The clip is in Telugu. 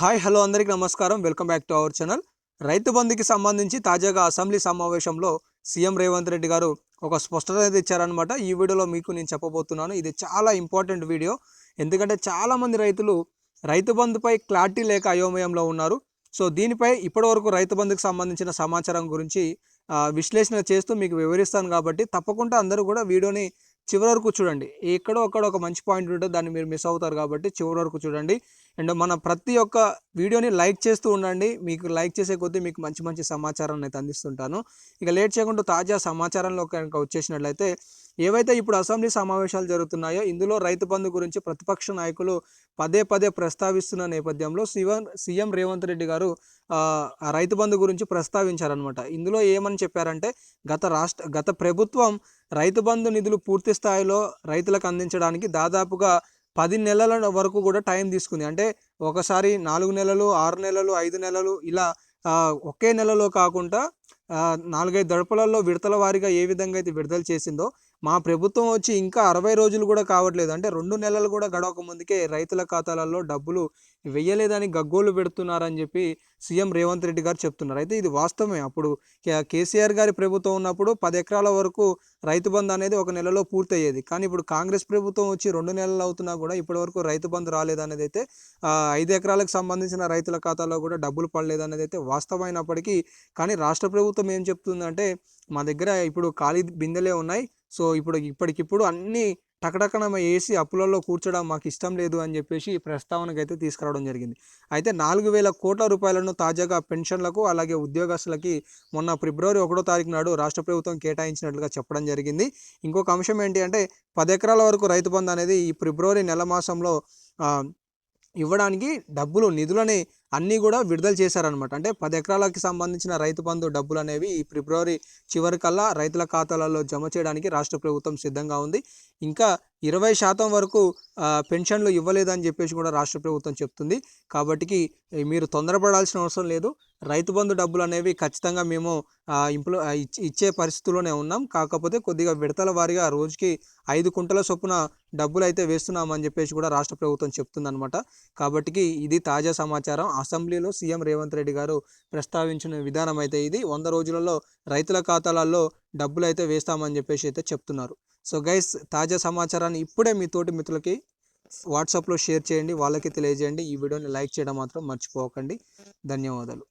హాయ్ హలో అందరికీ నమస్కారం. Welcome back to our channel. రైతు బంధుకి సంబంధించి తాజాగా అసెంబ్లీ సమావేశంలో సీఎం రేవంత్ రెడ్డి గారు ఒక స్పష్టత అయితే ఇచ్చారనమాట ఈ వీడియోలో మీకు నేను చెప్పబోతున్నాను. ఇది చాలా ఇంపార్టెంట్ వీడియో. ఎందుకంటే చాలామంది రైతులు రైతు బంధుపై క్లారిటీ లేక అయోమయంలో ఉన్నారు. సో దీనిపై ఇప్పటివరకు రైతు బంధుకు సంబంధించిన సమాచారం గురించి విశ్లేషణ చేస్తూ మీకు వివరిస్తాను కాబట్టి తప్పకుండా అందరూ కూడా వీడియోని చివరి వరకు చూడండి. ఎక్కడో అక్కడ ఒక మంచి పాయింట్ ఉంటుంది దాన్ని మీరు మిస్ అవుతారు కాబట్టి చివరి వరకు చూడండి. అండ్ మన ప్రతి ఒక్క వీడియోని లైక్ చేస్తూ ఉండండి. మీకు లైక్ చేసే కొద్దీ మీకు మంచి మంచి సమాచారాన్ని అయితే అందిస్తుంటాను. ఇక లేట్ చేయకుండా తాజా సమాచారంలో కనుక వచ్చేసినట్లయితే ఏవైతే ఇప్పుడు అసెంబ్లీ సమావేశాలు జరుగుతున్నాయో ఇందులో రైతు బంధు గురించి ప్రతిపక్ష నాయకులు పదే పదే ప్రస్తావిస్తున్న నేపథ్యంలో సీఎం సీఎం రేవంత్ రెడ్డి గారు రైతు బంధు గురించి ప్రస్తావించారనమాట ఇందులో ఏమని చెప్పారంటే గత రాష్ట్ర గత ప్రభుత్వం రైతు బంధు నిధులు పూర్తి స్థాయిలో రైతులకు అందించడానికి దాదాపుగా పది నెలల వరకు కూడా టైం తీసుకుంది. అంటే ఒకసారి నాలుగు నెలలు ఆరు నెలలు ఐదు నెలలు ఇలా ఒకే నెలలో కాకుండా నాలుగైదు దడపలలో విడతల వారీగా ఏ విధంగా అయితే విడుదల చేసిందో మా ప్రభుత్వం వచ్చి ఇంకా అరవై రోజులు కూడా కావట్లేదు. అంటే రెండు నెలలు కూడా గడవక ముందుకే రైతుల ఖాతాలలో డబ్బులు వెయ్యలేదని గగ్గోలు పెడుతున్నారని చెప్పి సీఎం రేవంత్ రెడ్డి గారు చెప్తున్నారు. అయితే ఇది వాస్తవమే. అప్పుడు కేసీఆర్ గారి ప్రభుత్వం ఉన్నప్పుడు పది ఎకరాల వరకు రైతు బంధు అనేది ఒక నెలలో పూర్తయ్యేది. కానీ ఇప్పుడు కాంగ్రెస్ ప్రభుత్వం వచ్చి రెండు నెలలు అవుతున్నా కూడా ఇప్పటి వరకు రైతు బంధు రాలేదనేది అయితే ఐదు ఎకరాలకు సంబంధించిన రైతుల ఖాతాలో కూడా డబ్బులు పడలేదనేది అయితే వాస్తవమైనప్పటికీ కానీ రాష్ట్ర ప్రభుత్వం ఏం చెప్తుందంటే మా దగ్గర ఇప్పుడు ఖాళీ బిందెలే ఉన్నాయి. సో ఇప్పుడు ఇప్పటికిప్పుడు అన్నీ టకటకన వేసి అప్పులలో కూర్చోడం మాకు ఇష్టం లేదు అని చెప్పేసి ప్రస్తావనకైతే ప్రస్తావనకు అయితే తీసుకురావడం జరిగింది. అయితే నాలుగు వేల కోట్ల రూపాయలను తాజాగా పెన్షన్లకు అలాగే ఉద్యోగస్తులకి మొన్న ఫిబ్రవరి ఒకటో తారీఖు నాడు రాష్ట్ర ప్రభుత్వం కేటాయించినట్లుగా చెప్పడం జరిగింది. ఇంకొక అంశం ఏంటి అంటే పది ఎకరాల వరకు రైతు బంధు అనేది ఈ ఫిబ్రవరి నెల మాసంలో ఇవ్వడానికి డబ్బులు నిధులని అన్నీ కూడా విడుదల చేశారనమాట అంటే పది ఎకరాలకి సంబంధించిన రైతు బంధు డబ్బులు అనేవి ఈ ఫిబ్రవరి చివరికల్లా రైతుల ఖాతాలలో జమ చేయడానికి రాష్ట్ర ప్రభుత్వం సిద్ధంగా ఉంది. ఇంకా ఇరవై శాతం వరకు పెన్షన్లు ఇవ్వలేదని చెప్పేసి కూడా రాష్ట్ర ప్రభుత్వం చెప్తుంది. కాబట్టి మీరు తొందరపడాల్సిన అవసరం లేదు. రైతు బంధు డబ్బులు అనేవి ఖచ్చితంగా మేము ఇంప్లో ఇచ్చే పరిస్థితుల్లోనే ఉన్నాం. కాకపోతే కొద్దిగా విడతల వారీగా రోజుకి ఐదు కుంటల చొప్పున డబ్బులు అయితే వేస్తున్నామని చెప్పేసి కూడా రాష్ట్ర ప్రభుత్వం చెప్తుందనమాట కాబట్టి ఇది తాజా సమాచారం. అసెంబ్లీలో సీఎం రేవంత్ రెడ్డి గారు ప్రస్తావించిన విధానం అయితే ఇది. వంద రోజులలో రైతుల ఖాతాలలో డబ్బులు అయితే వేస్తామని చెప్పేసి అయితే చెప్తున్నారు. సో గైస్ తాజా సమాచారాన్ని ఇప్పుడే మీ తోటి మిత్రులకి వాట్సాప్లో షేర్ చేయండి. వాళ్ళకి తెలియజేయండి. ఈ వీడియోని లైక్ చేయడం మాత్రం మర్చిపోకండి. ధన్యవాదాలు.